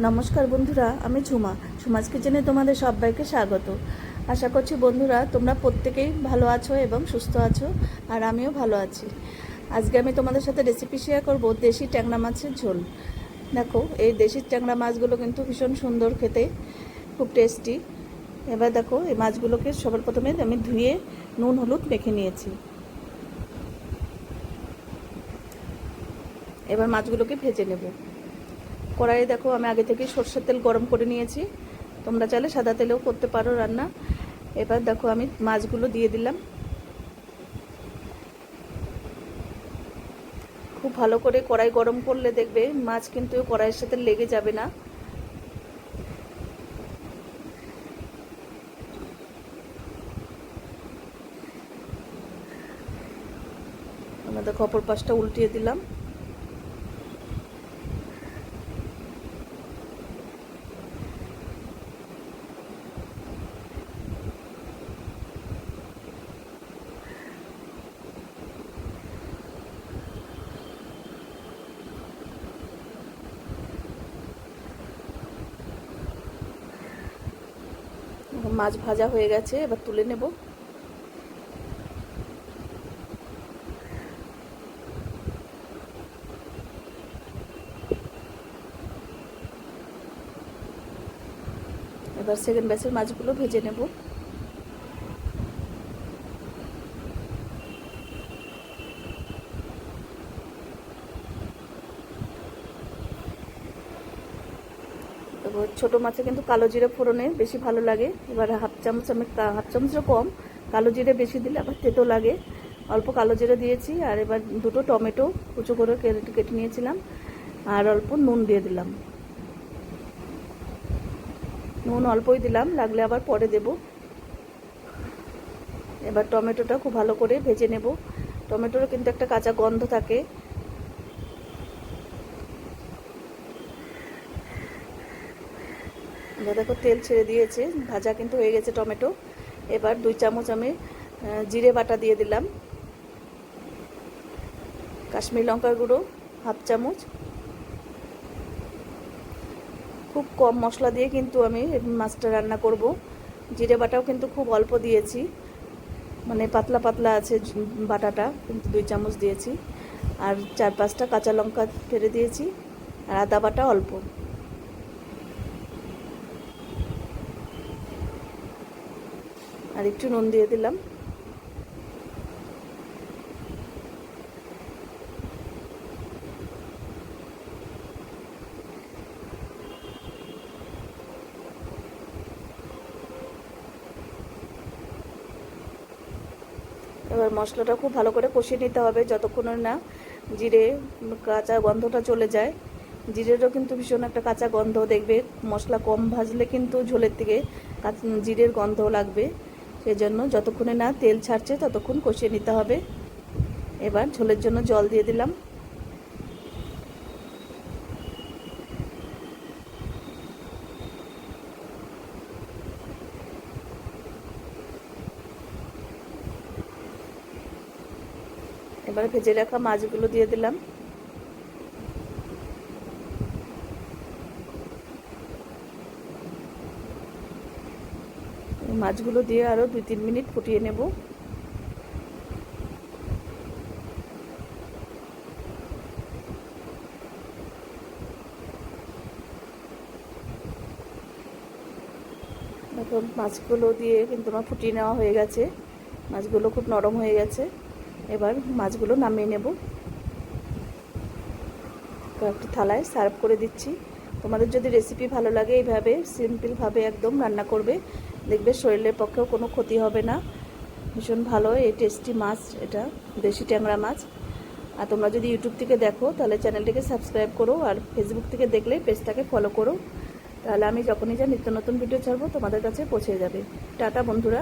নমস্কার বন্ধুরা, আমি ঝুমা। ঝুমাস কিচেনে তোমাদের সবাইকে স্বাগত। আশা করছি বন্ধুরা, তোমরা প্রত্যেকেই ভালো আছো এবং সুস্থ আছো, আর আমিও ভালো আছি। আজকে আমি তোমাদের সাথে রেসিপি শেয়ার করব দেশি ট্যাংরা মাছের ঝোল। দেখো, এই দেশি ট্যাংরা মাছগুলো কিন্তু ভীষণ সুন্দর খেতে, খুব টেস্টি এবার দেখো, এই মাছগুলোকে সবার প্রথমে আমি ধুয়ে নুন, হলুদ মেখে নিয়েছি। এবার মাছগুলোকে ভেজে নেব। কড়াইয়ে দেখো, আমি আগে থেকে সর্ষের তেল গরম করে নিয়েছি। তোমরা চাইলে সাদা তেলেও করতে পারো রান্না। এবার দেখো, আমি মাছগুলো দিয়ে দিলাম। খুব ভালো করে কড়াই গরম করলে দেখবে মাছ কিন্তু কড়াইয়ের সাথে লেগে যাবে না। আমরা দেখো, অপর পাশটা উল্টিয়ে দিলাম। মাছ ভাজা হয়ে গেছে এবার তুলে নেব। এবার সেকেন্ড ব্যাচের মাছগুলো ভেজে নেব। ছোটো মাছে কিন্তু কালো জিরে ফোড়নে বেশি ভালো লাগে। এবার হাফ চামচ আমি হাফ চামচও কম। কালো জিরে বেশি দিলে আবার তেতো লাগে। অল্প কালো জিরে দিয়েছি আর এবার দুটো টমেটো কুচো করে কেটে কেটে নিয়েছিলাম। আর অল্প নুন দিয়ে দিলাম। নুন অল্পই দিলাম, লাগলে আবার পরে দেব। এবার টমেটোটা খুব ভালো করে ভেজে নেব। টমেটোর কিন্তু একটা কাঁচা গন্ধ থাকে। এবার দেখো তেল ছেড়ে দিয়েছে, ভাজা কিন্তু হয়ে গেছে টমেটো। এবার দুই চামচ আমি জিরে বাটা দিয়ে দিলাম। কাশ্মীর লঙ্কার গুঁড়ো, হাফ চামচ। খুব কম মশলা দিয়ে কিন্তু আমি মাছটা রান্না করব। জিরে বাটাও কিন্তু খুব অল্প দিয়েছি। মানে পাতলা পাতলা আছে বাটাটা, কিন্তু দুই চামচ দিয়েছি। আর চার পাঁচটা কাঁচা লঙ্কা ফেলে দিয়েছি। আর আদা বাটা অল্প। আর একটু নুন দিয়ে দিলাম। এবার মশলাটা খুব ভালো করে কষিয়ে নিতে হবে, যতক্ষণ না জিরে কাঁচা গন্ধটা চলে যায়। জিরেরও কিন্তু ভীষণ একটা কাঁচা গন্ধ, দেখবে মশলা কম ভাজলে কিন্তু ঝোলের থেকে জিরের গন্ধ লাগবে। সেই জন্য যতক্ষণে না তেল ছাড়ছে ততক্ষণ কষিয়ে নিতে হবে। এবার ঝোলের জন্য জল দিয়ে দিলাম। এবার ভেজে রাখা মাছগুলো দিয়ে দিলাম। মাছগুলো দিয়ে আরও দুই, তিন মিনিট ফুটিয়ে নেব। এখন মাছগুলো দিয়ে কিন্তু আমার ফুটিয়ে নেওয়া হয়ে গেছে। মাছগুলো খুব নরম হয়ে গেছে। এবার মাছগুলো নামিয়ে নেব। একটি থালায় সার্ভ করে দিচ্ছি। তোমাদের যদি রেসিপি ভালো লাগে, এইভাবে সিম্পলভাবে একদম রান্না করবে। দেখবে শরীরের পক্ষেও কোনো ক্ষতি হবে না। ভীষণ ভালো, এই টেস্টি মাছ এটা, দেশি ট্যাংরা মাছ। আর তোমরা যদি ইউটিউব থেকে দেখো, তাহলে চ্যানেলটিকে সাবস্ক্রাইব করো আর ফেসবুক থেকে দেখলে পেজটাকে ফলো করো। তাহলে আমি যখনই যা নিত্য নতুন ভিডিও ছাড়বো তোমাদের কাছে পৌঁছে যাবে। টাটা বন্ধুরা।